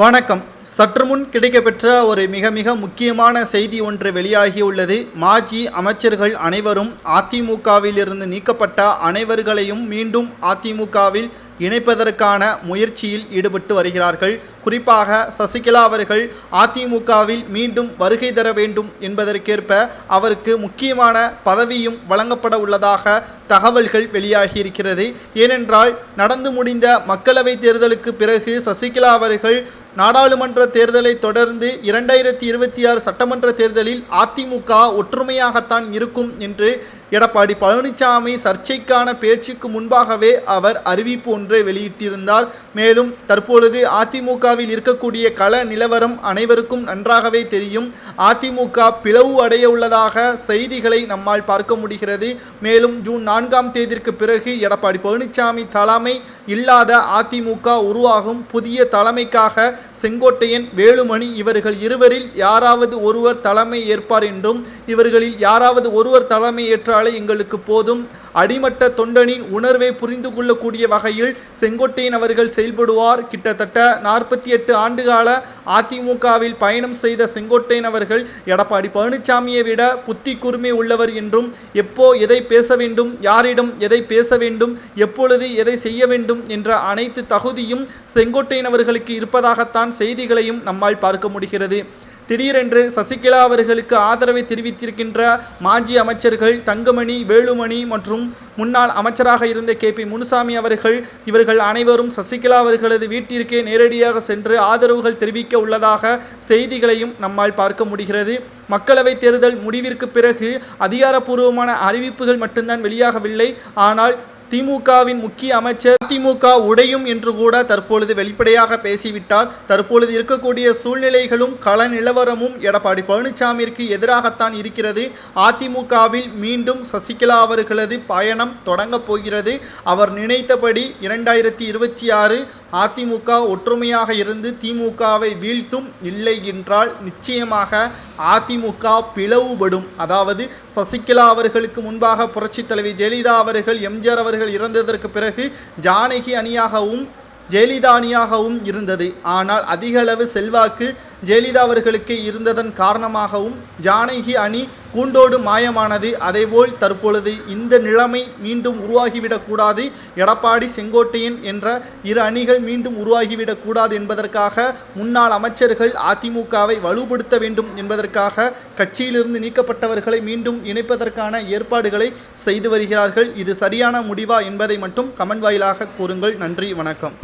வணக்கம். சற்று முன் கிடைக்கப்பெற்ற ஒரு மிக மிக முக்கியமான செய்தி ஒன்று வெளியாகியுள்ளது. மாஜி அமைச்சர்கள் அனைவரும் அதிமுகவிலிருந்து நீக்கப்பட்ட அனைவர்களையும் மீண்டும் அதிமுகவில் இணைப்பதற்கான முயற்சியில் ஈடுபட்டு வருகிறார்கள். குறிப்பாக சசிகலா அவர்கள் அதிமுகவில் மீண்டும் வருகை தர வேண்டும் என்பதற்கேற்ப அவருக்கு முக்கியமான பதவியும் வழங்கப்பட உள்ளதாக தகவல்கள் வெளியாகியிருக்கிறது. ஏனென்றால் நடந்து முடிந்த மக்களவைத் தேர்தலுக்கு பிறகு சசிகலா அவர்கள் நாடாளுமன்ற தேர்தலை தொடர்ந்து இரண்டாயிரத்தி இருபத்தி ஆறு சட்டமன்ற தேர்தலில் அதிமுக ஒற்றுமையாகத்தான் இருக்கும் என்று எடப்பாடி பழனிசாமி சர்ச்சைக்கான பேச்சுக்கு முன்பாகவே அவர் அறிவிப்பு ஒன்றை வெளியிட்டிருந்தார். மேலும் தற்பொழுது அதிமுகவில் இருக்கக்கூடிய கள நிலவரம் அனைவருக்கும் நன்றாகவே தெரியும். அதிமுக பிளவு அடைய உள்ளதாக செய்திகளை நம்மால் பார்க்க முடிகிறது. மேலும் ஜூன் நான்காம் தேதிக்கு பிறகு எடப்பாடி பழனிசாமி தலைமை இல்லாத அதிமுக உருவாகும். புதிய தலைமைக்காக செங்கோட்டையன் வேலுமணி இவர்கள் இருவரில் யாராவது ஒருவர் தலைமை ஏற்பார் என்றும் இவர்களில் யாராவது ஒருவர் தலைமை ஏற்றால் எங்களுக்கு போதும். அடிமட்ட தொண்டனின் உணர்வை புரிந்து கொள்ளக்கூடிய வகையில் செங்கோட்டையன் அவர்கள் செயல்படுவார். கிட்டத்தட்ட நாற்பத்தி எட்டு ஆண்டுகால அதிமுகவில் பயணம் செய்த செங்கோட்டையன் அவர்கள் எடப்பாடி பழனிசாமியை விட புத்தி கூர்மை உள்ளவர் என்றும் எப்போ எதை பேச வேண்டும் யாரிடம் எதை பேச வேண்டும் எப்பொழுது எதை செய்ய வேண்டும் என்ற அனைத்து தகுதியும் செங்கோட்டையன் அவர்களுக்கு இருப்பதாகத்தான் செய்திகளையும் நம்மால் பார்க்க முடிகிறது. திடீரென்று சசிகலா அவர்களுக்கு ஆதரவை தெரிவித்திருக்கின்ற மாஜி அமைச்சர்கள் தங்கமணி வேலுமணி மற்றும் முன்னாள் அமைச்சராக இருந்த கே பி முனுசாமி அவர்கள் இவர்கள் அனைவரும் சசிகலா அவர்களது வீட்டிற்கே நேரடியாக சென்று ஆதரவுகள் தெரிவிக்க உள்ளதாக செய்திகளையும் நம்மால் பார்க்க முடிகிறது. மக்களவைத் தேர்தல் முடிவிற்கு பிறகு அதிகாரப்பூர்வமான அறிவிப்புகள் மட்டும்தான் வெளியாகவில்லை. ஆனால் திமுகவின் முக்கிய அமைச்சர் திமுக உடையும் என்று கூட தற்பொழுது வெளிப்படையாக பேசிவிட்டார். தற்பொழுது இருக்கக்கூடிய சூழ்நிலைகளும் கள நிலவரமும் எடப்பாடி பழனிசாமிற்கு எதிராகத்தான் இருக்கிறது. அதிமுகவில் மீண்டும் சசிகலா அவர்களது பயணம் தொடங்கப் போகிறது. அவர் நினைத்தபடி இரண்டாயிரத்தி இருபத்தி ஆறு அதிமுக ஒற்றுமையாக இருந்து திமுகவை வீழ்த்தும் இல்லை என்றால் நிச்சயமாக அதிமுக பிளவுபடும். அதாவது சசிகலா அவர்களுக்கு முன்பாக புரட்சித் தலைவி ஜெயலலிதா அவர்கள் எம்ஜிஆர் அவர்கள் இறந்ததற்கு பிறகு ஜானகி அணியாகவும் ஜெயலலிதா அணியாகவும் இருந்தது. ஆனால் அதிகளவு செல்வாக்கு ஜெயலலிதா அவர்களுக்கு இருந்ததன் காரணமாகவும் ஜானகி அணி கூண்டோடு மாயமானது அதேபோல் தற்பொழுது இந்த நிலைமை மீண்டும் உருவாகிவிடக்கூடாது எடப்பாடி செங்கோட்டையன் என்ற இரு அணிகள் மீண்டும் உருவாகிவிடக்கூடாது என்பதற்காக முன்னாள் அமைச்சர்கள் அதிமுகவை வலுப்படுத்த வேண்டும் என்பதற்காக கட்சியிலிருந்து நீக்கப்பட்டவர்களை மீண்டும் இணைப்பதற்கான ஏற்பாடுகளை செய்து வருகிறார்கள். இது சரியான முடிவா என்பதை மட்டும் கமெண்ட் வாயிலாக கூறுங்கள். நன்றி வணக்கம்.